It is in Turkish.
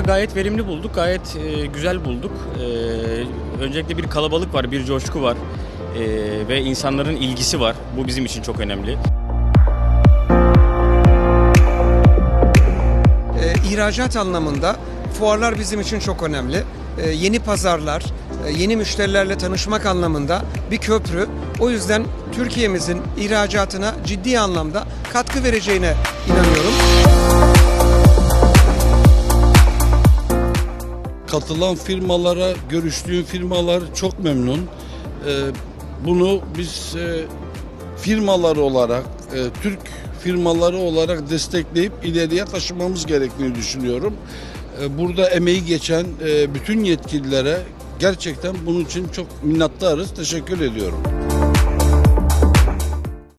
gayet verimli bulduk, gayet e, güzel bulduk. E, öncelikle bir kalabalık var, bir coşku var e, ve insanların ilgisi var. Bu bizim için çok önemli. E, ihracat anlamında fuarlar bizim için çok önemli. E, yeni pazarlar, e, yeni müşterilerle tanışmak anlamında bir köprü. O yüzden Türkiye'mizin ihracatına ciddi anlamda katkı vereceğine inanıyorum. Katılan firmalara, görüştüğüm firmalar çok memnun. Ee, bunu biz e, firmalar olarak, e, Türk firmaları olarak destekleyip ileriye taşımamız gerektiğini düşünüyorum. E, burada emeği geçen e, bütün yetkililere gerçekten bunun için çok minnettarız. Teşekkür ediyorum.